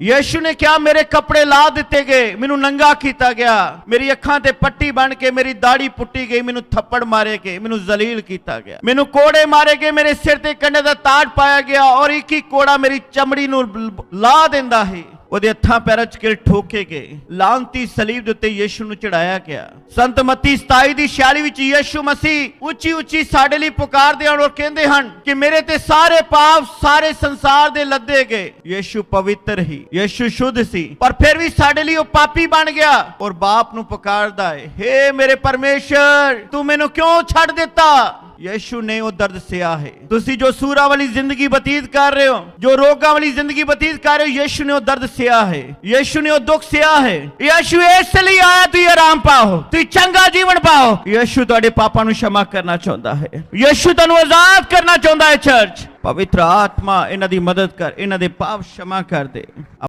ਯੀਸ਼ੂ ਨੇ ਕਿਹਾ, ਮੇਰੇ ਕੱਪੜੇ ਲਾ ਦਿੱਤੇ ਗਏ, ਮੈਨੂੰ ਨੰਗਾ ਕੀਤਾ ਗਿਆ। ਮੇਰੀ ਅੱਖਾਂ ਤੇ ਪੱਟੀ ਬਣ ਕੇ, ਮੇਰੀ ਦਾੜੀ ਪੁੱਟੀ ਗਈ, ਮੈਨੂੰ ਥੱਪੜ ਮਾਰੇ ਗਏ, ਮੈਨੂੰ ਜ਼ਲੀਲ ਕੀਤਾ ਗਿਆ। ਮੈਨੂੰ ਕੋੜੇ ਮਾਰੇ ਗਏ, ਮੇਰੇ ਸਿਰ ਤੇ ਕੰਡੇ ਦਾ ਤਾਜ ਪਾਇਆ ਗਿਆ ਔਰ ਇੱਕ ਹੀ ਕੋੜਾ ਮੇਰੀ ਚਮੜੀ ਨੂੰ ਲਾ ਦਿੰਦਾ ਹੈ। ਉਹਦੇ ਹੱਥਾਂ ਪੈਰਾਂ 'ਚ ਕਿਲ ਠੋਕੇ ਗਏ। ਲਾਂਤੀ ਸਲੀਬ ਦੇ ਉੱਤੇ ਯੀਸ਼ੂ ਨੂੰ ਚੜਾਇਆ ਗਿਆ। ਸੰਤ ਮੱਤੀ 27 ਦੀ 46 ਵਿੱਚ ਯੀਸ਼ੂ ਮਸੀਹ ਉੱਚੀ ਉੱਚੀ ਸਾਡੇ ਲਈ ਪੁਕਾਰਦੇ ਹਨ ਔਰ ਕਹਿੰਦੇ ਹਨ ਕਿ ਮੇਰੇ ਤੇ ਸਾਰੇ ਪਾਪ, ਸਾਰੇ ਸੰਸਾਰ ਦੇ ਲੱਦੇ ਗਏ। ਯੀਸ਼ੂ ਪਵਿੱਤਰ ਹੀ, ਯੀਸ਼ੂ ਸ਼ੁੱਧ ਸੀ, ਪਰ ਫਿਰ ਵੀ ਸਾਡੇ ਲਈ ਉਹ ਪਾਪੀ ਬਣ ਗਿਆ ਔਰ ਬਾਪ ਨੂੰ ਪੁਕਾਰਦਾ ਹੈ, ਹੇ ਮੇਰੇ ਪਰਮੇਸ਼ਰ, ਤੂੰ ਮੈਨੂੰ ਕਿਉਂ ਛੱਡ ਦਿੱਤਾ? ਯਿਸੂ ਨੇ ਉਹ ਦਰਦ ਸਿਆ ਹੈ। ਤੁਸੀਂ ਜੋ ਸੂਰਾ ਵਾਲੀ ਜ਼ਿੰਦਗੀ ਬਤੀਤ ਕਰ ਰਹੇ ਹੋ, ਜੋ ਰੋਗਾਂ ਵਾਲੀ ਜ਼ਿੰਦਗੀ ਬਤੀਤ ਕਰ ਰਹੇ ਹੋ, ਯਿਸੂ ਨੇ ਉਹ ਦਰਦ ਸਿਆ ਹੈ। ਯਿਸੂ ਨੇ ਉਹ ਦੁੱਖ ਸਿਆ ਹੈ। ਯਿਸੂ ਇਸ ਲਈ ਆਇਆ, ਤੁਸੀਂ ਆਰਾਮ ਪਾਓ, ਤੁਸੀਂ ਚੰਗਾ ਜੀਵਨ ਪਾਓ। ਯਿਸੂ ਤੁਹਾਡੇ ਪਾਪਾਂ ਨੂੰ ਸ਼ਮਾ ਕਰਨਾ ਚਾਹੁੰਦਾ ਹੈ। ਯਿਸੂ ਤੁਹਾਨੂੰ ਆਜ਼ਾਦ ਕਰਨਾ ਚਾਹੁੰਦਾ ਹੈ ਚਰਚ ਪਵਿੱਤਰ ਆਤਮਾ ਇਹਨਾਂ ਦੀ ਮਦਦ ਕਰ, ਇਹਨਾਂ ਦੇ ਪਾਪ ਸ਼ਮਾ ਕਰ ਦੇ।